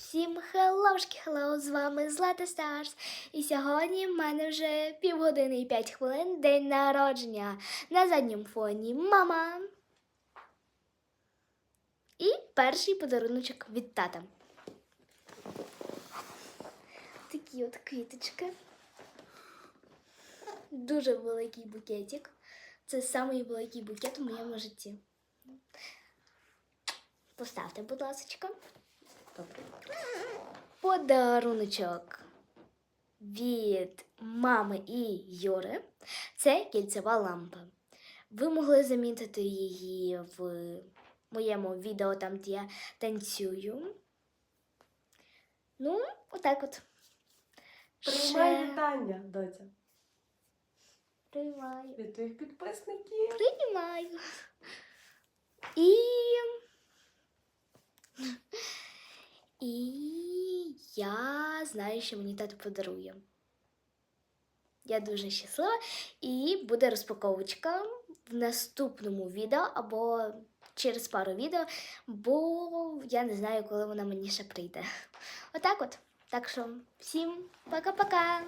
Всім хеллошки, хеллоу, з вами Злата Старс. І сьогодні в мене вже півгодини і п'ять хвилин день народження. На задньому фоні мама. І перший подаруночок від тата. Такі от квіточки. Дуже великий букетик. Це самий великий букет у моєму житті. Поставте, будь ласка. Добре. Подаруночок від мами і Йори. Це кільцева лампа. Ви могли замітити її в моєму відео, там, де я танцюю. Ну, отак от. Приймай Ще- вітання, доця. Приймаю. Від твоїх підписників. Приймаю. І. І я знаю, що мені тато подарує. Я дуже щаслива. І буде розпаковочка в наступному відео або через пару відео, бо я не знаю, коли вона мені ще прийде. Отак от. Так що всім пока-пока!